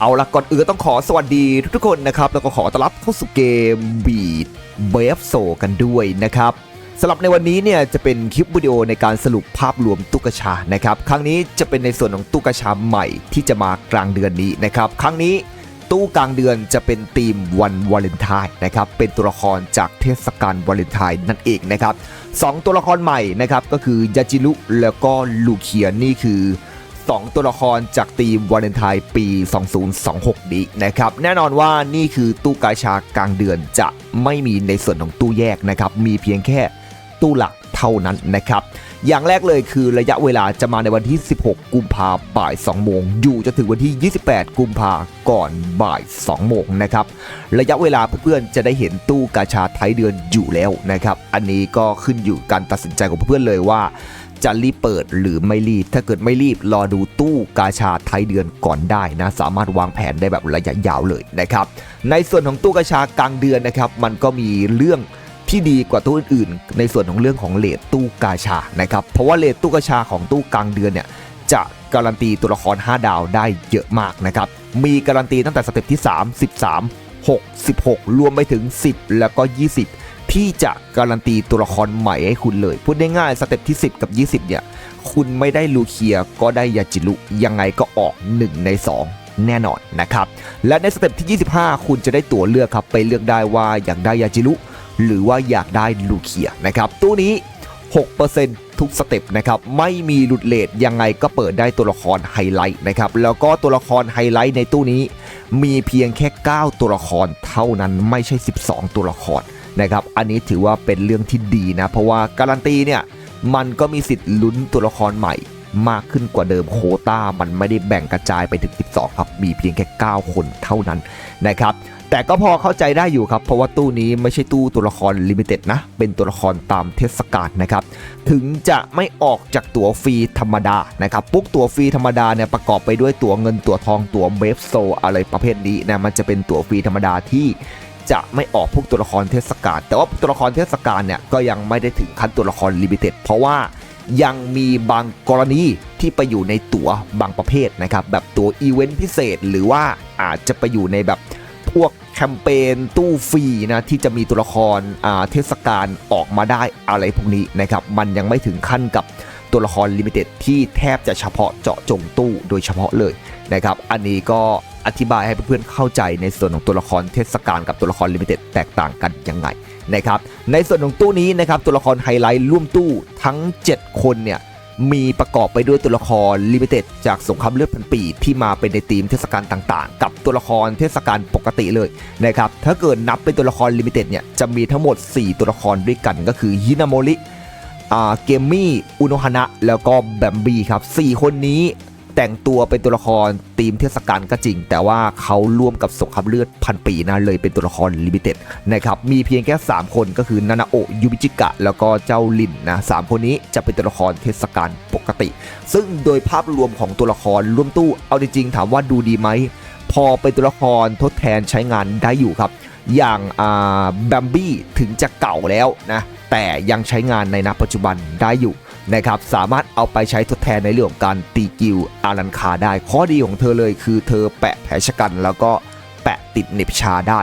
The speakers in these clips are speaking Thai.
เอาละก่อนอื่นต้องขอสวัสดีทุกคนนะครับ แล้วก็ขอต้อนรับเข้าสู่เกมบีดเบฟโซกันด้วยนะครับสำหรับในวันนี้เนี่ยจะเป็นคลิปวิดีโอในการสรุปภาพรวมตุกชานะครับ ครั้งนี้จะเป็นในส่วนของตุกชาใหม่ที่จะมากลางเดือนนี้นะครับ ครั้งนี้ตู้กลางเดือนจะเป็นธีมวันวาเลนไทน์นะครับ เป็นตัวละครจากเทศกาลวาเลนไทน์นั่นเองนะครับสองตัวละครใหม่นะครับก็คือยาจิรุแล้วก็ลูเคียนี่คือ 2 ตัวละครจากทีมวาเลนไทน์ปี 2026 นี้นะครับ แน่นอนว่านี่คือตู้กาชากลางเดือนจะไม่มีในส่วนของตู้แยกนะครับ มีเพียงแค่ตู้หลักเท่านั้นนะครับ อย่างแรกเลยคือระยะเวลาจะมาในวันที่ 16 กุมภาบ่าย 2 โมง อยู่จนถึงวันที่ 28 กุมภาก่อนบ่าย 2 โมงนะครับ ระยะเวลาเพื่อนๆจะได้เห็นตู้กาชาท้ายเดือนอยู่แล้วนะครับ อันนี้ก็ขึ้นอยู่การตัดสินใจของเพื่อนๆเลยว่า จะรีบเปิดหรือไม่รีบ ถ้าเกิดไม่รีบรอดูตู้กาชาท้ายเดือนก่อนได้นะ สามารถวางแผนได้แบบระยะยาวเลยนะครับ ในส่วนของตู้กาชากลางเดือนนะครับมันก็มีเรื่องที่ดีกว่าตู้อื่นๆ ในส่วนของเรื่องของเลทตู้กาชานะครับเพราะว่าเลทตู้กาชาของตู้กลางเดือนเนี่ยจะการันตีตัวละคร 5 ดาวได้เยอะมากนะครับ มีการันตีตั้งแต่สเต็ปที่ 3 13 6 16 รวมไปถึง 10 แล้วก็ 20 ที่จะการันตีตัวละครใหม่ให้คุณเลย พูดได้ง่ายสเต็ปที่ 10 กับ 20 เนี่ย คุณไม่ได้ลูเคียก็ได้ยาจิรุยังไงก็ออก 1 ใน 2แน่นอนนะครับ และในสเต็ปที่ 25 คุณจะได้ตัวเลือกครับ ไปเลือกได้ว่าอยากได้ยาจิรุหรือว่าอยากได้ลูเคียนะครับ ตู้นี้ 6%ทุกสเต็ปนะครับ ไม่มีหลุดเลทยังไงก็เปิดได้ตัวละครไฮไลท์นะครับ แล้วก็ตัวละครไฮไลท์ในตู้นี้ มีเพียงแค่ 9 ตัวละครเท่านั้นไม่ใช่ 12 ตัวละคร นะครับอันนี้ถือว่าเป็นเรื่องที่ดีนะ เพราะว่าการันตีเนี่ยมันก็มีสิทธิ์ลุ้นตัวละครใหม่ มากขึ้นกว่าเดิมโคต้า มันไม่ได้แบ่งกระจายไปถึง 12 ครับ มีเพียงแค่ 9 คนเท่านั้นนะครับแต่ก็พอเข้าใจได้อยู่ครับ เพราะว่าตู้นี้ไม่ใช่ตู้ตัวละครลิมิเต็ดนะ เป็นตัวละครตามเทศกาลนะครับ ถึงจะไม่ออกจากตั๋วฟรีธรรมดานะครับปุ๊กตั๋วฟรีธรรมดาเนี่ยประกอบไปด้วยตั๋วเงินตั๋วทองตั๋วเบฟโซอะไรประเภทนี้นะมันจะเป็นตั๋วฟรีธรรมดาที่ จะไม่ออกพวกตัวละครเทศกาลแต่ว่าตัวละครเทศกาลเนี่ยก็ยังไม่ได้ถึงขั้นตัวละครลิมิเต็ดเพราะว่ายังมีบางกรณีที่ไปอยู่ในตั๋วบางประเภทนะครับ แบบตั๋วอีเวนต์พิเศษ หรือว่าอาจจะไปอยู่ในแบบพวกแคมเปญตู้ฟรีนะที่จะมีตัวละครอาเทศกาลออกมาได้อะไรพวกนี้นะครับ มันยังไม่ถึงขั้นกับตัวละครลิมิเต็ดที่แทบจะเฉพาะเจาะจงตู้โดยเฉพาะเลยนะครับ อันนี้ก็ อธิบายให้เพื่อนๆเข้าใจในส่วนของตัวละครเทศกาลกับตัวละครลิมิเต็ดแตกต่างกันยังไงนะครับในส่วนของตู้นี้นะครับตัวละครไฮไลท์ร่วมตู้ทั้ง 7 คนเนี่ยมีประกอบไปด้วยตัวละครลิมิเต็ดจากสงครามเลือดพันปี ที่มาเป็นในธีมเทศกาลต่างๆ กับตัวละครเทศกาลปกติเลยนะครับถ้าเกิดนับเป็นตัวละครลิมิเต็ดเนี่ยจะมีทั้งหมด 4 ตัวละครด้วยกันก็คือฮินาโมริอ่าเกมมี่อุโนฮานะแล้วก็แบมบี้ครับ4คนนี้ แต่งตัวเป็นตัวละครธีมเทศกาลก็จริง แต่ว่าเขาร่วมกับสงครามเลือดพันปีนะเลยเป็นตัวละครลิมิเต็ดนะครับมีเพียงแค่ 3 คนก็คือนานาโอะยูบิจิกะ แล้วก็เจ้าลินนะสามคนนี้จะเป็นตัวละครเทศกาลปกติ ซึ่งโดยภาพรวมของตัวละครร่วมตู้เอาจริงๆถามว่าดูดีไหมพอเป็นตัวละครทดแทนใช้งานได้อยู่ครับ อย่างแบมบี้ถึงจะเก่าแล้วนะแต่ยังใช้งานในณปัจจุบันได้อยู่ นะครับสามารถเอาไปใช้ทดแทนในเรื่องของการตีกิวอารันคาได้ ข้อดีของเธอเลยคือเธอแปะแผลชะกันแล้วก็แปะติดเน็บชาได้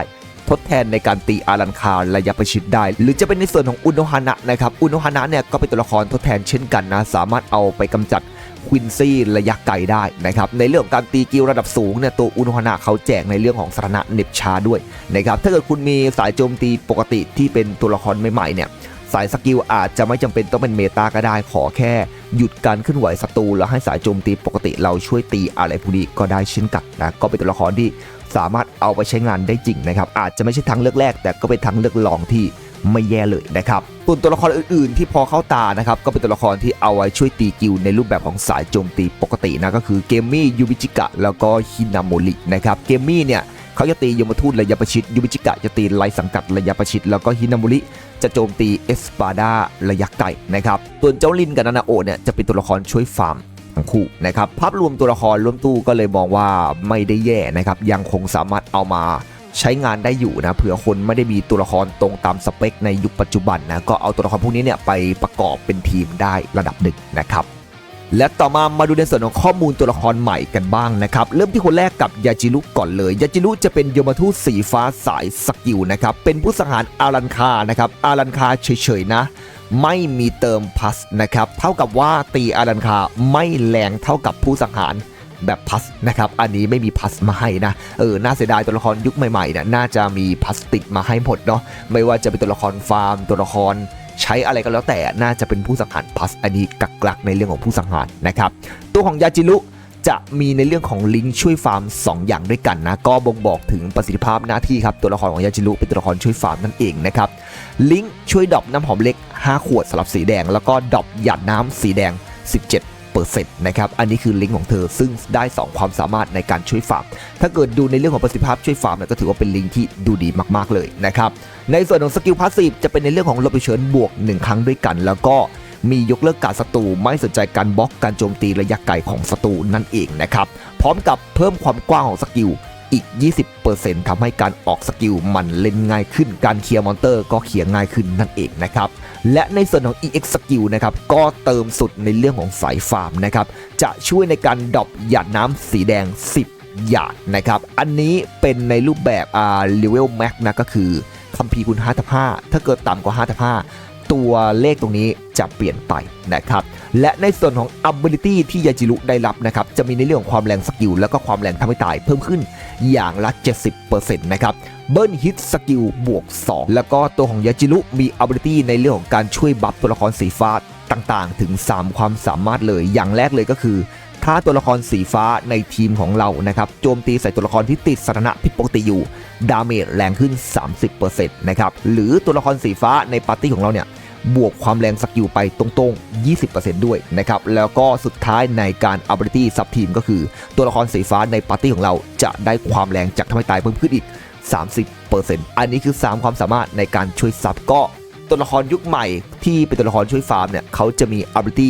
ทดแทนในการตีอารันคาระยะประชิดได้ หรือจะเป็นในส่วนของอุโนฮานะนะครับอุโนฮานะเนี่ยก็เป็นตัวละครทดแทนเช่นกันนะสามารถเอาไปกำจัดควินซี่ระยะไกลได้นะครับในเรื่องการตีกิลระดับสูงเนี่ยตัวอุโนฮานะเขาแจกในเรื่องของสถานะเน็บชาด้วยนะครับถ้าเกิดคุณมีสายโจมตีปกติที่เป็นตัวละครใหม่ๆเนี่ย สายสกิลอาจจะไม่จำเป็นต้องเป็นเมตาก็ได้ขอแค่ หยุดการเคลื่อนไหวศัตรูแล้วให้สายโจมตีปกติเราช่วยตีอะไรพวกนี้ก็ได้เช่นกันนะก็เป็นตัวละครที่สามารถเอาไปใช้งานได้จริงนะครับอาจจะไม่ใช่ทางเลือกแรก แต่ก็เป็นทางเลือกรองที่ไม่แย่เลยนะครับส่วนตัวละครอื่นๆ ที่พอเข้าตานะครับก็เป็นตัวละครที่เอาไว้ช่วยตีกิลในรูปแบบของสายโจมตีปกตินะก็คือเกมมี่ยูบิจิกะแล้วก็ฮินาโมรินะครับเกมมี่เนี่ย เขาจะตียมทูตระยะประชิดยูบิจิกะจะตีไลสังกัดระยะประชิด แล้วก็ฮินาโมริจะโจมตีเอสปาดาระยะไกลนะครับส่วนเจ้าลินกับนานาโอเนี่ยจะเป็นตัวละครช่วยฟาร์มทั้งคู่นะครับภาพรวมตัวละครร่วมตู้ก็เลยมองว่าไม่ได้แย่นะครับยังคงสามารถเอามาใช้งานได้อยู่นะเผื่อคนไม่ได้มีตัวละครตรงตามสเปคในยุคปัจจุบันนะก็เอาตัวละครพวกนี้เนี่ยไปประกอบเป็นทีมได้ระดับหนึ่งนะครับ และต่อมามาดูในส่วนของข้อมูลตัวละครใหม่กันบ้างนะครับ เริ่มที่คนแรกกับยาจิรุก่อนเลยยาจิรุจะเป็นโยมทูตสีฟ้าสายสกิลนะครับ เป็นผู้สังหารอารันคานะครับอารันคาเฉยๆนะ ไม่มีเติมพัสนะครับเท่ากับว่าตีอารันคาไม่แรงเท่ากับผู้สังหารแบบพัสนะครับ อันนี้ไม่มีพัสมาให้นะ เออ น่าเสียดายตัวละครยุคใหม่ๆเนี่ยน่าจะมีพลาสติกมาให้หมดเนาะ ไม่ว่าจะเป็นตัวละครฟาร์ม ตัวละคร ใช้อะไรก็แล้วแต่น่าจะเป็นผู้สังหารพัสอันนี้กักกลักในเรื่องของผู้สังหารนะครับ ตัวของยาจิรุจะมีในเรื่องของลิงช่วยฟาร์ม 2 อย่างด้วยกันนะ ก็บ่งบอกถึงประสิทธิภาพหน้าที่ครับ ตัวละครของยาจิรุเป็นตัวละครช่วยฟาร์มนั่นเองนะครับ ลิงช่วยดอบน้ำหอมเล็ก 5 ขวดสำหรับสีแดง แล้วก็ดอบหยาดน้ำสีแดง 17 นะครับ อันนี้คือลิงก์ของเธอ ซึ่งได้ 2 ความสามารถในการช่วยฟาร์ม ถ้าเกิดดูในเรื่องของประสิทธิภาพช่วยฟาร์มเนี่ยก็ถือว่าเป็นลิงก์ที่ดูดีมากๆเลยนะครับ ในส่วนของสกิลพาสซีฟจะเป็นในเรื่องของลบเชิญบวก 1 ครั้งด้วยกัน แล้วก็มียกเลิกการศัตรูไม่สนใจการบล็อกการโจมตีระยะไกลของศัตรูนั่นเองนะครับ พร้อมกับเพิ่มความกว้างของสกิลอีก 20%ทำให้การออกสกิลมันเล่นง่ายขึ้น การเคลียร์มอนเตอร์ก็เคลียร์ง่ายขึ้นนั่นเองนะครับ และในส่วนของ EX skill นะครับก็เติมสุดในเรื่องของสายฟาร์มนะครับจะช่วยในการดรอปหยาดน้ำสีแดง 10 หยาดนะครับอันนี้เป็นในรูปแบบอ่า level max นะก็คือคัมภีร์คุณ5ทับ5ถ้าเกิดต่ำกว่า5ทับ5ตัวเลขตรงนี้จะเปลี่ยนไปนะครับและในส่วนของ ability ที่ยาจิรุได้รับนะครับจะมีในเรื่องของความแรงสกิลแล้วก็ความแรงทำให้ตายเพิ่มขึ้นอย่างละ 70%นะครับ เบิร์นฮิตสกิลบวก 2 แล้วก็ตัวของยาจิรุมี ability ในเรื่องของการช่วยบัฟตัวละครสีฟ้าต่างๆ ถึง 3 ความสามารถเลย อย่างแรกเลยก็คือถ้าตัวละครสีฟ้าในทีมของเรานะครับโจมตีใส่ตัวละครที่ติดสถานะผิดปกติอยู่ ดาเมจแรงขึ้น 30%นะครับหรือตัวละครสีฟ้าในปาร์ตี้ของเราเนี่ยบวกความแรงสกิลไปตรงๆ 20%ด้วยนะครับ แล้วก็สุดท้ายในการ ability sub team ก็คือ ตัวละครสีฟ้าในปาร์ตี้ของเราจะได้ความแรงจากทำให้ตายเพิ่มขึ้นอีก 30%อันนี้คือ 3 ความสามารถในการช่วยซับก็ตัวละครยุคใหม่ที่เป็นตัวละครช่วยฟาร์มเนี่ยเขาจะมี ability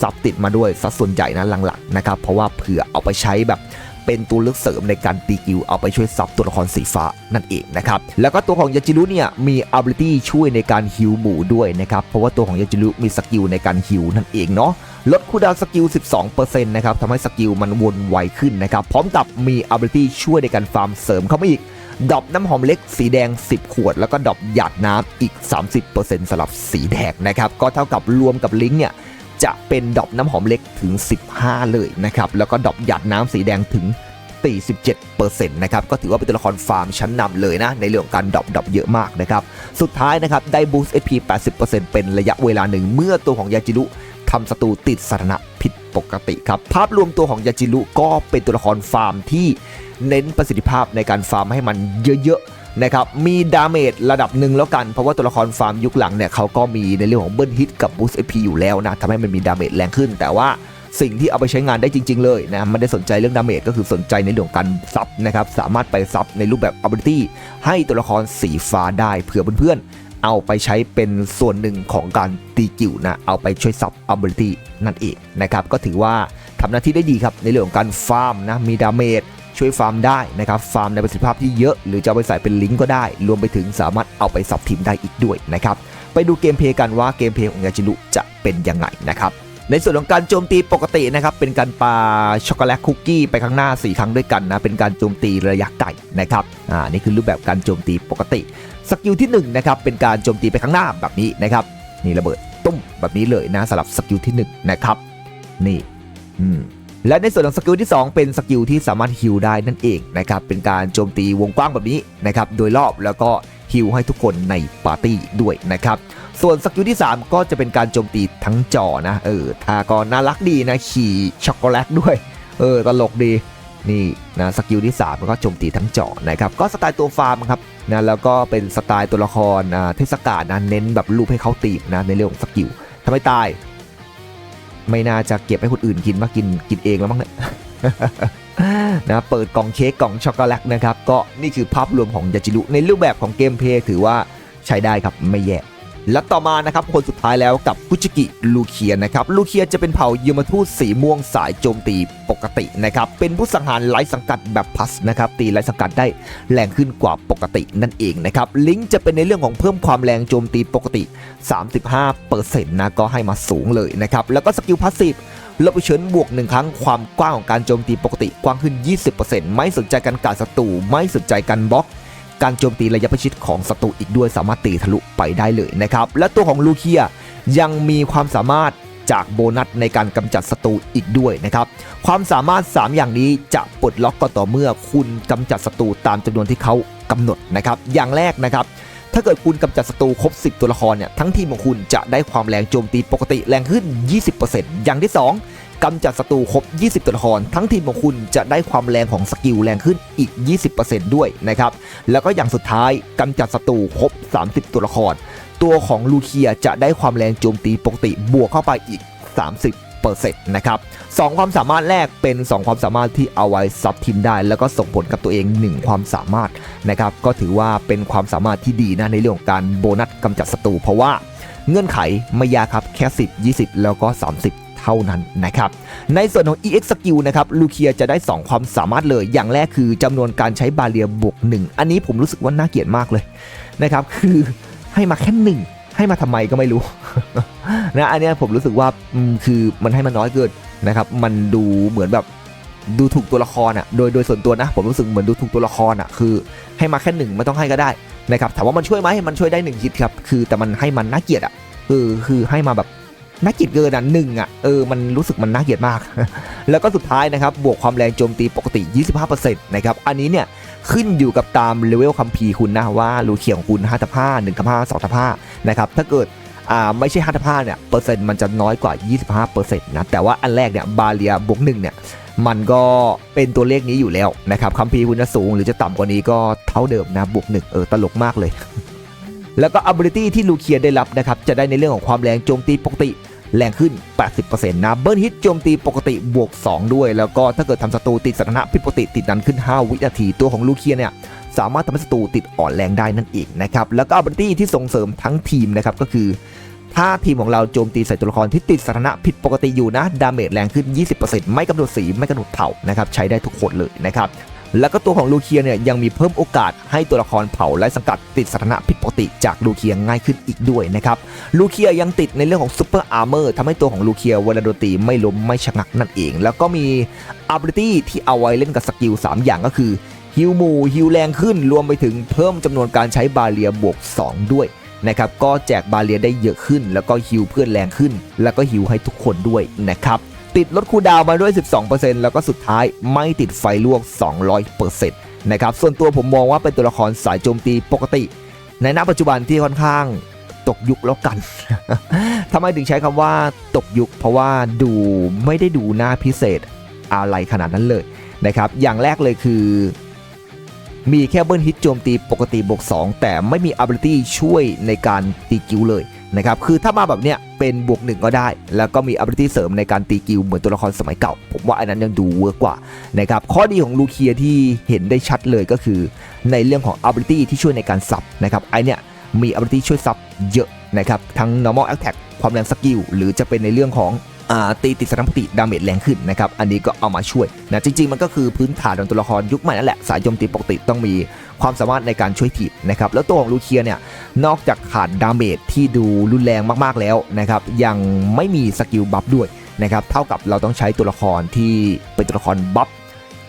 ซับติดมาด้วยสัดส่วนใหญ่นะหลังๆนะครับเพราะว่าเผื่อเอาไปใช้แบบเป็นตัวเลือกเสริมในการตีกิลเอาไปช่วยซับตัวละครสีฟ้านั่นเองนะครับแล้วก็ตัวของยาจิรุเนี่ยมี ability ช่วยในการฮิวหมู่ด้วยนะครับเพราะว่าตัวของยาจิรุมีสกิลในการฮิวนั่นเองเนาะลดคูดาวน์สกิล 12%นะครับทำให้สกิลมันวนไวขึ้นนะครับพร้อมกับมี ability ช่วยในการฟาร์มเสริมเข้ามาอีก ดอปน้ำหอมเล็กสีแดง 10 ขวด แล้วก็ดอปหยาดน้ำอีก 30%สำหรับสีแดงนะครับ ก็เท่ากับรวมกับลิงก์เนี่ยจะเป็นดอปน้ำหอมเล็กถึง 15 เลยนะครับ แล้วก็ดอปหยาดน้ำสีแดงถึง 47%นะครับ ก็ถือว่าเป็นตัวละครฟาร์มชั้นนำเลยนะ ในเรื่องการดอปดอปเยอะมากนะครับ สุดท้ายนะครับ ได้บูสต์ HP 80%เป็นระยะเวลาหนึ่ง เมื่อตัวของยาจิรุทำศัตรูติดสถานะผิดปกติครับ ภาพรวมตัวของยาจิรุก็เป็นตัวละครฟาร์มที่ เน้นประสิทธิภาพในการฟาร์มให้มันเยอะๆนะครับมีดาเมจระดับหนึ่งแล้วกัน เพราะว่าตัวละครฟาร์มยุคหลังเนี่ยเขาก็มีในเรื่องของเบิร์นฮิตกับบูสต์เอพีอยู่แล้วนะทำให้มันมีดาเมจแรงขึ้น แต่ว่าสิ่งที่เอาไปใช้งานได้จริง ๆ เลยนะไม่ได้สนใจเรื่องดาเมจก็คือสนใจในเรื่องการซับนะครับสามารถไปซับในรูปแบบ ability ให้ตัวละครสีฟ้าได้เผื่อเพื่อนๆเอาไปใช้เป็นส่วนหนึ่งของการตีกิวนะเอาไปช่วยซับ ability นั่นเองนะครับก็ถือว่าทำหน้าที่ได้ดีครับในเรื่องของการฟาร์มนะมีดาเมจ ช่วยฟาร์มได้นะครับฟาร์มในประสิทธิภาพที่เยอะ หรือจะไปใส่เป็นลิงก์ก็ได้ รวมไปถึงสามารถเอาไปซับทีมได้อีกด้วยนะครับไปดูเกมเพลย์กันว่าเกมเพลย์ของยาจิรุจะเป็นยังไงนะครับในส่วนของการโจมตีปกตินะครับเป็นการปาช็อกโกแลตคุกกี้ไปข้างหน้า 4 ครั้งด้วยกันนะเป็นการโจมตีระยะไกลนะครับอ่านี่คือรูปแบบการโจมตีปกติสกิลที่1นะครับเป็นการโจมตีไปข้างหน้าแบบนี้นะครับนี่ระเบิดตุ้มแบบนี้เลยนะสำหรับสกิลที่1นะครับนี่อืม และในส่วนของสกิลที่ 2 เป็นสกิลที่สามารถฮิลได้นั่นเองนะครับเป็นการโจมตีวงกว้างแบบนี้นะครับโดยรอบแล้วก็ฮิลให้ทุกคนในปาร์ตี้ด้วยนะครับส่วนสกิลที่ 3 ก็จะเป็นการโจมตีทั้งจอนะเออทาก็น่ารักดีนะขี่ช็อกโกแลตด้วยเออตลกดีนี่นะสกิลที่3มันก็โจมตีทั้งจอนะครับก็สไตล์ตัวฟาร์มครับนะแล้วก็เป็นสไตล์ตัวละครเทศกาลนะเน้นแบบรูปให้เขาตีบนะในเรื่องของสกิลทำให้ตาย ไม่น่าจะเก็บให้คนอื่นกินมากินกินเองแล้วมั้งเนี่ยนะเปิดกล่องเค้กกล่องช็อกโกแลตนะครับ ก็นี่คือภาพรวมของยาจิรุในรูปแบบของเกมเพลย์ถือว่าใช้ได้ครับไม่แย่ และต่อมานะครับคนสุดท้ายแล้วกับคุจิกิลูเคียนะครับลูเคียจะเป็นเผ่ายมทูตสีม่วงสายโจมตีปกตินะครับเป็นผู้สังหารไร้สังกัดแบบพัสนะครับตีไร้สังกัดได้แรงขึ้นกว่าปกตินั่นเองนะครับลิงก์จะเป็นในเรื่องของเพิ่มความแรงโจมตีปกติ 35%นะก็ให้มาสูงเลยนะครับแล้วก็สกิลพาสซีฟลบเฉินบวกหนึ่งครั้งความกว้างของการโจมตีปกติกว้างขึ้น 20%ไม่สนใจการการศัตรูไม่สนใจการบล็อก การโจมตีระยะประชิดของศัตรูอีกด้วยสามารถตีทะลุไปได้เลยนะครับ และตัวของลูเคียยังมีความสามารถจากโบนัสในการกำจัดศัตรูอีกด้วยนะครับ ความสามารถ 3 อย่างนี้จะปลดล็อกก็ต่อเมื่อคุณกำจัดศัตรูตามจำนวนที่เขากำหนดนะครับ อย่างแรกนะครับ ถ้าเกิดคุณกำจัดศัตรูครบ 10 ตัวละครเนี่ยทั้งทีมของคุณจะได้ความแรงโจมตีปกติแรงขึ้น 20%อย่างที่ 2 กำจัดศัตรูครบ 20 ตัวละคร ทั้งทีมของคุณจะได้ความแรงของสกิลแรงขึ้นอีก 20%ด้วยนะครับ แล้วก็อย่างสุดท้ายกำจัดศัตรูครบ 30 ตัวละคร ตัวของลูเคียจะได้ความแรงโจมตีปกติบวกเข้าไปอีก 30%นะครับสความสามารถแรกเป็น 2 ความสามารถที่เอาไว้ซับทีมได้ แล้วก็ส่งผลกับตัวเอง 1 ความสามารถนะครับก็ถือว่าเป็นความสามารถที่ดีนะในเรื่องของการโบนัสกำจัดศัตรูเพราะว่าเงื่อนไขไม่ยากครับแค่ 10 20 แล้วก็ 30 เท่านั้นนะครับ ในส่วนของ EX skill นะครับลูเคียจะได้ 2 ความสามารถเลย อย่างแรกคือจำนวนการใช้บาเรียบวก 1 อันนี้ผมรู้สึกว่าน่าเกลียดมากเลยนะครับ คือให้มาแค่หนึ่งให้มาทำไมก็ไม่รู้นะอันนี้ผมรู้สึกว่าคือมันให้มันน้อยเกินนะครับ มันดูเหมือนแบบดูถูกตัวละครอะโดยโดยส่วนตัวนะ ผมรู้สึกเหมือนดูถูกตัวละครอะคือ ให้มาแค่หนึ่งไม่ต้องให้ก็ได้นะครับถามว่ามันช่วยไหมมันช่วยได้หนึ่งฮิตครับคือแต่มันให้มันน่าเกลียดอะเออคือให้มาแบบ น่าเกลียดเกินอะหนึ่งอะเออมันรู้สึกมันน่าเกลียดมาก แล้วก็สุดท้ายนะครับบวกความแรงโจมตีปกติ 25%นะครับอันนี้เนี่ยขึ้นอยู่กับตามเลเวลคัมภีร์คุณนะว่ารูเขียงคุณ5ทับ5 1ทับ5 2ทับ5นะครับถ้าเกิดอ่าไม่ใช่5ทับ5เนี่ยเปอร์เซ็นต์มันจะน้อยกว่า 25เปอร์เซ็นต์นะแต่ว่าอันแรกเนี่ยบาเรียบวกหนึ่งเนี่ยมันก็เป็นตัวเลขนี้อยู่แล้วนะครับคัมภีร์คุณจะสูงหรือจะต่ำกว่านี้ก็เท่าเดิมนะบวกหนึ่งเออตลกมากเลย แล้วก็ ability ที่ลูเคียได้รับนะครับจะได้ในเรื่องของความแรงโจมตีปกติแรงขึ้น 80%นะเบิร์นฮิตโจมตีปกติบวก 2 ด้วย แล้วก็ถ้าเกิดทำศัตรูติดสถานะผิดปกติติดนั้นขึ้น 5 วินาที ตัวของลูเคียเนี่ยสามารถทำให้ศัตรูติดอ่อนแรงได้นั่นเองนะครับ แล้วก็ ability ที่ส่งเสริมทั้งทีมนะครับก็คือ ถ้าทีมของเราโจมตีใส่ตัวละครที่ติดสถานะผิดปกติอยู่นะ ดาเมจแรงขึ้น 20%ไม่กำหนดสีไม่กำหนดเผ่านะครับใช้ได้ทุกคนเลยนะครับ แล้วก็ตัวของลูเคียเนี่ยยังมีเพิ่มโอกาสให้ตัวละครเผาและสังกัดติดสถานะผิดปกติจากลูเคียง่ายขึ้นอีกด้วยนะครับลูเคียยังติดในเรื่องของซูเปอร์อาร์เมอร์ทำให้ตัวของลูเคียเวลาโดนตีไม่ล้มไม่ชะงักนั่นเอง แล้วก็มี ability ที่เอาไว้เล่นกับสกิล3 อย่างก็คือฮิวมูฮิวแรงขึ้นรวมไปถึงเพิ่มจำนวนการใช้บาเรียบวก 2 ด้วยนะครับก็แจกบาเรียได้เยอะขึ้น แล้วก็ฮิวเพื่อนแรงขึ้น แล้วก็ฮิวให้ทุกคนด้วยนะครับ ติดลดคูดาวมาด้วย 12%แล้วก็สุดท้ายไม่ติดไฟลวก 200%นะครับส่วนตัวผมมองว่าเป็นตัวละครสายโจมตีปกติ ในณปัจจุบันที่ค่อนข้างตกยุคแล้วกัน ทำไมถึงใช้คำว่าตกยุค เพราะว่าดูไม่ได้ดูหน้าพิเศษอะไรขนาดนั้นเลยนะครับ อย่างแรกเลยคือ มีแค่เบิร์นฮิตโจมตีปกติบวก2แต่ไม่มี ability ช่วยในการตีกิ้วเลย นะครับคือถ้ามาแบบเนี้ยเป็นบวกหนึ่งก็ได้ แล้วก็มี ability เสริมในการตีกิวเหมือนตัวละครสมัยเก่า ผมว่าอันนั้นยังดูเวิร์กกว่านะครับข้อดีของลูเคียที่เห็นได้ชัดเลยก็คือ ในเรื่องของ ability ที่ช่วยในการซับนะครับไอเนี้ยมี ability ช่วยซับเยอะนะครับทั้ง normal attack ความแรงสกิลหรือจะเป็นในเรื่องของ ตีติดสถานปติดาเมจแรงขึ้นนะครับ อันนี้ก็เอามาช่วยนะจริง ๆ มันก็คือพื้นฐานของตัวละครยุคใหม่นั่นแหละ สายโจมตีปกติต้องมีความสามารถในการช่วยถีบนะครับ แล้วตัวของลูเคียเนี่ยนอกจากขาดดาเมจที่ดูรุนแรงมากๆแล้วนะครับยังไม่มีสกิลบัฟด้วยนะครับเท่ากับเราต้องใช้ตัวละครที่เป็นตัวละครบัฟ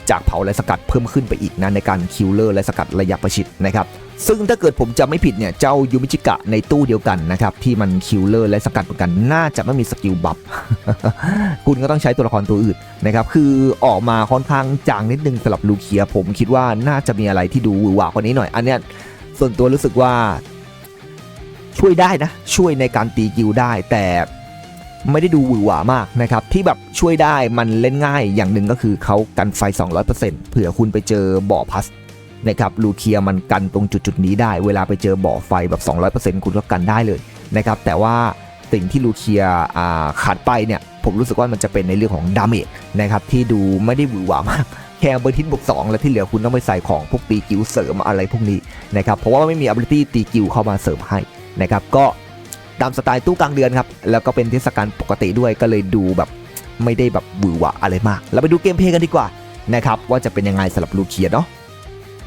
จากเผาและสกัดเพิ่มขึ้นไปอีกนะในการคิลเลอร์และสกัดระยะประชิดนะครับ ซึ่งถ้าเกิดผมจำไม่ผิดเนี่ย เจ้ายูมิจิกะในตู้เดียวกันนะครับ ที่มันคิลเลอร์และสกัดเหมือนกันน่าจะไม่มีสกิลบัฟคุณก็ต้องใช้ตัวละครตัวอื่นนะครับ คือออกมาค่อนข้างจางนิดนึงสำหรับลูเคีย ผมคิดว่าน่าจะมีอะไรที่ดูหวือหวากว่านี้หน่อย อันเนี้ยส่วนตัวรู้สึกว่าช่วยได้นะ ช่วยในการตีกิลได้แต่ไม่ได้ดูหวือหวามากนะครับ ที่แบบช่วยได้มันเล่นง่ายอย่างหนึ่งก็คือเขากันไฟ 200%เผื่อคุณไปเจอบ่อพัส นะครับลูเคียมันกันตรงจุดจุดนี้ได้ เวลาไปเจอบ่อไฟแบบ 200%คุณก็กันได้เลยนะครับแต่ว่าสิ่งที่ลูเคียขาดไปเนี่ยผมรู้สึกว่ามันจะเป็นในเรื่องของดาเมจนะครับที่ดูไม่ได้หวือหวามากแค่เบอร์ทินบวก2แล้วที่เหลือคุณต้องไปใส่ของพวกตีกิวเสริมอะไรพวกนี้นะครับเพราะว่าไม่มี ability ตีกิวเข้ามาเสริมให้นะครับก็ตามสไตล์ตู้กลางเดือนครับแล้วก็เป็นเทศกาลปกติด้วยก็เลยดูแบบไม่ได้แบบหวือหวาอะไรมาก เราไปดูเกมเพลย์กันดีกว่านะครับว่าจะเป็นยังไงสำหรับลูเคียเนาะ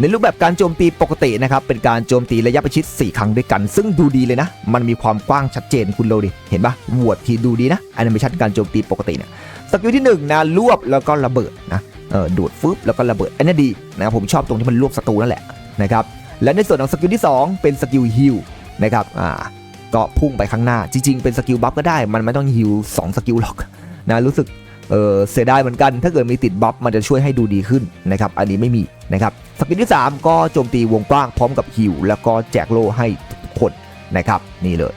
ในรูปแบบการโจมตีปกตินะครับเป็นการโจมตีระยะประชิด 4 ครั้งด้วยกัน ซึ่งดูดีเลยนะ มันมีความกว้างชัดเจนคุณโลดิเห็นปะวอดที่ดูดีนะแอนิเมชันการโจมตีปกติเนี่ยสกิลที่1นะรวบแล้วก็ระเบิดนะเออดูดฟึบแล้วก็ระเบิดอันนี้ดีนะผมชอบตรงที่มันรวบศัตรูนั่นแหละนะครับและในส่วนของสกิลที่ 2 เป็นสกิลฮิลนะครับอ่าก็พุ่งไปข้างหน้าจริง ๆ เป็นสกิลบัฟก็ได้ มันไม่ต้องฮิล2สกิลหรอกนะรู้สึก เออเสียดายเหมือนกัน ถ้าเกิดมีติดบัฟมันจะช่วยให้ดูดีขึ้นนะครับอันนี้ไม่มีนะครับสกิลที่ 3 ก็โจมตีวงกว้างพร้อมกับฮิลแล้วก็แจกโล่ให้ทุกคนนะครับนี่เลย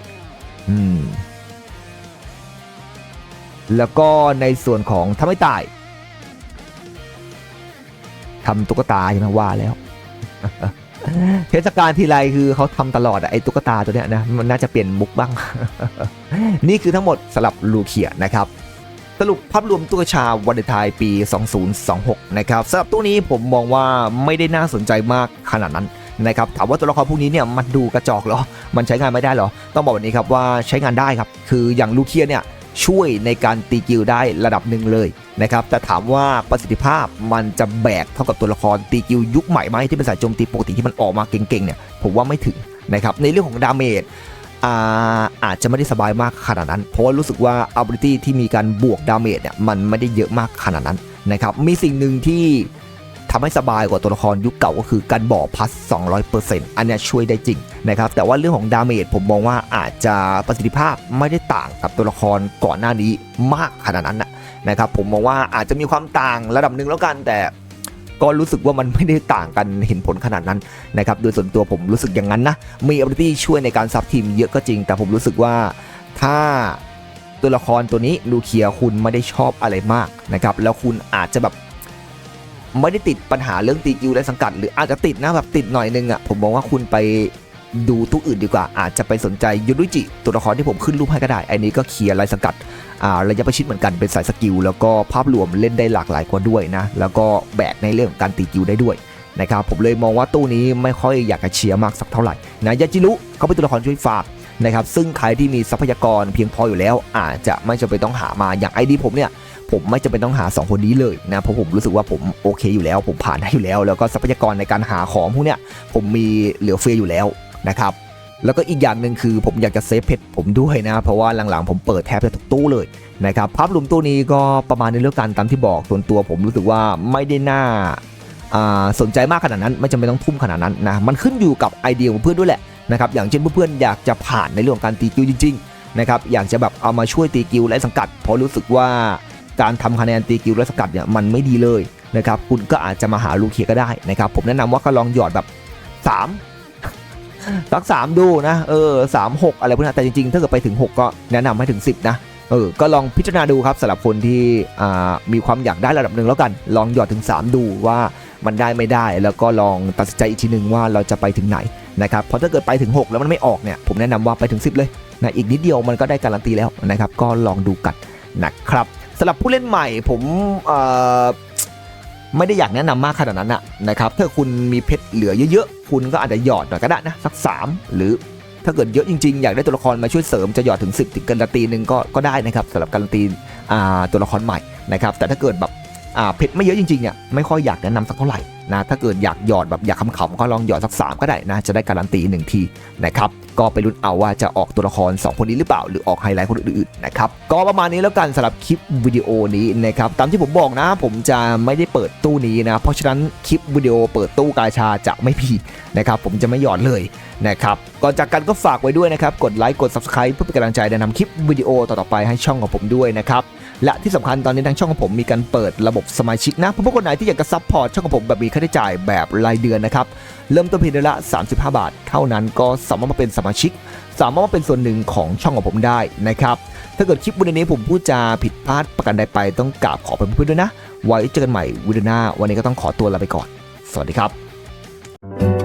อืมแล้วก็ในส่วนของทำให้ตายทำตุ๊กตาใช่ไหมว่าแล้วเทศกาลทีไรคือเขาทำตลอดอะไอ้ตุ๊กตาตัวเนี้ยนะมันน่าจะเปลี่ยนมุกบ้าง นี่คือทั้งหมดสำหรับลูเคียนะครับ รุปภาพรวมตุ๊กชาวันเดทายปี 2026 นะครับสำหรับตัวนี้ผมมองว่าไม่ได้น่าสนใจมากขนาดนั้นนะครับถามว่าตัวละครพวกนี้เนี่ยมันดูกระจอกเหรอ มันใช้งานไม่ได้เหรอ ต้องบอกแบบนี้ครับว่าใช้งานได้ครับ คืออย่างลูเคียเนี่ยช่วยในการตีกิลได้ระดับหนึ่งเลยนะครับแต่ถามว่าประสิทธิภาพมันจะแบกเท่ากับตัวละครตีกิลยุคใหม่ไหมที่เป็นสายโจมตีปกติที่มันออกมาเก่งๆเนี่ยผมว่าไม่ถึงนะครับในเรื่องของดาเมจ อาอาจจะไม่ได้สบายมากขนาดนั้น เพราะว่ารู้สึกว่า ability ที่มีการบวกดาเมจเนี่ยมันไม่ได้เยอะมากขนาดนั้นนะครับมีสิ่งหนึ่งที่ทำให้สบายกว่าตัวละครยุคเก่าก็คือการบอกพัส 200%อันนี้ช่วยได้จริงนะครับแต่ว่าเรื่องของดาเมจผมมองว่าอาจจะประสิทธิภาพไม่ได้ต่างกับตัวละครก่อนหน้านี้มากขนาดนั้นนะครับผมมองว่าอาจจะมีความต่างระดับหนึ่งแล้วกันแต่ ก็รู้สึกว่ามันไม่ได้ต่างกันเห็นผลขนาดนั้นนะครับโดยส่วนตัวผมรู้สึกอย่างนั้นนะมีอ b i l i t y ช่วยในการซับทีมเยอะก็จริง แต่ผมรู้สึกว่าถ้าตัวละครตัวนี้ลูเคียคุณไม่ได้ชอบอะไรมากนะครับแล้วคุณอาจจะแบบไม่ได้ติดปัญหาเรื่องตีกิวและสังกัด หรืออาจจะติดนะแบบติดหน่อยนึงอะผมมองว่าคุณไป ดูตู้อื่นดีกว่าอาจจะไปสนใจยูรุจิตัวละครที่ผมขึ้นรูปให้ก็ได้ อันนี้ก็เคลียร์ลายสกัดอ่าระยะประชิดเหมือนกันเป็นสายสกิล แล้วก็ภาพรวมเล่นได้หลากหลายกว่าด้วยนะ แล้วก็แบกในเรื่องของการตีกิวได้ด้วยนะครับผมเลยมองว่าตู้นี้ไม่ค่อยอยากจะเชียร์มากสักเท่าไหร่นะยาจิรุเขาเป็นตัวละครช่วยฝากนะครับซึ่งใครที่มีทรัพยากรเพียงพออยู่แล้ว อาจจะไม่จำเป็นต้องหามาอย่างไอดีผมเนี่ยผมไม่จำเป็นต้องหา 2 คนนี้เลยนะเพราะผมรู้สึกว่าผมโอเคอยู่แล้ว ผมผ่านได้อยู่แล้ว แล้วก็ทรัพยากรในการหาของพวกเนี้ยผมมีเหลือเฟืออยู่แล้ว นะครับแล้วก็อีกอย่างหนึ่งคือผมอยากจะเซฟเพชรผมด้วยนะ เพราะว่าหลังๆผมเปิดแทบจะทุกตู้เลยนะครับภาพรวมตู้นี้ก็ประมาณในเรื่องการตามที่บอกส่วนตัวผมรู้สึกว่าไม่ได้น่าสนใจมากขนาดนั้น ไม่จำเป็นต้องทุ่มขนาดนั้นนะมันขึ้นอยู่กับไอเดียของเพื่อนด้วยแหละนะครับอย่างเช่นเพื่อนๆอยากจะผ่านในเรื่องของการตีกิวจริงๆนะครับอยากจะแบบเอามาช่วยตีกิวและสังกัด เพราะรู้สึกว่าการทำคะแนนตีกิลและสังกัดเนี่ยมันไม่ดีเลยนะครับคุณก็อาจจะมาหาลูกเคียก็ได้นะครับผมแนะนำว่าก็ลองหยอดแบบ 3 สักสามดูนะเออสามหกอะไรพวกนั้นแต่จริงๆ ถ้าเกิดไปถึง 6 ก็แนะนำให้ถึง 10 นะเออก็ลองพิจารณาดูครับสำหรับคนที่มีความอยากได้ระดับหนึ่งแล้วกัน ลองหยอดถึง 3 ดูว่ามันได้ไม่ได้ แล้วก็ลองตัดสินใจอีกทีหนึ่งว่าเราจะไปถึงไหนนะครับเพราะถ้าเกิดไปถึง 6 แล้วมันไม่ออกเนี่ยผมแนะนำว่าไปถึง 10 เลยนะอีกนิดเดียวมันก็ได้การันตีแล้วนะครับก็ลองดูกันนะครับสำหรับผู้เล่นใหม่ผมไม่ได้อยากแนะนำมากขนาดนั้นนะนะครับถ้าคุณมีเพชรเหลือเยอะ คุณก็อาจจะหยอดหน่อยก็ได้นะสัก 3 หรือถ้าเกิดเยอะจริงๆ อยากได้ตัวละครมาช่วยเสริมจะหยอดถึง 10 ถึงการันตีหนึ่งก็ก็ได้นะครับสำหรับการันตีตัวละครใหม่นะครับแต่ถ้าเกิดแบบ เพชรไม่เยอะจริงๆเนี่ยไม่ค่อยอยากแนะนำสักเท่าไหร่นะถ้าเกิดอยากหยอดแบบอยากขำๆก็ลองหยอดสัก 3 ก็ได้นะ จะได้การันตีหนึ่งทีนะครับก็ไปลุ้นเอาว่าจะออกตัวละคร 2 คนนี้หรือเปล่า หรือออกไฮไลท์คนอื่นๆนะครับก็ประมาณนี้แล้วกันสำหรับคลิปวิดีโอนี้นะครับตามที่ผมบอกนะ ผมจะไม่ได้เปิดตู้นี้นะ เพราะฉะนั้นคลิปวิดีโอเปิดตู้กาชาจะไม่มีนะครับผมจะไม่หยอดเลยนะครับก่อนจากกันก็ฝากไว้ด้วยนะครับกดไลค์กด subscribe เพื่อเป็นกำลังใจในนำคลิปวิดีโอต่อๆไปให้ช่องของผมด้วยนะครับ และที่สำคัญตอนนี้ทางช่องของผมมีการเปิดระบบสมาชิกนะเพื่อคนไหนที่อยากจะซัพพอร์ตช่องของผมแบบมีค่าใช้จ่ายแบบรายเดือนนะครับ เริ่มต้นเพียงเดือนละ 35 บาท เท่านั้นก็สามารถมาเป็นสมาชิก สามารถมาเป็นส่วนหนึ่งของช่องของผมได้นะครับ ถ้าเกิดคลิปวิดีโอนี้ผมพูดจาผิดพลาดประการใดไปต้องกราบขอเป็นเพื่อนด้วยนะ ไว้เจอกันใหม่วิดีโอหน้า วันนี้ก็ต้องขอตัวลาไปก่อน สวัสดีครับ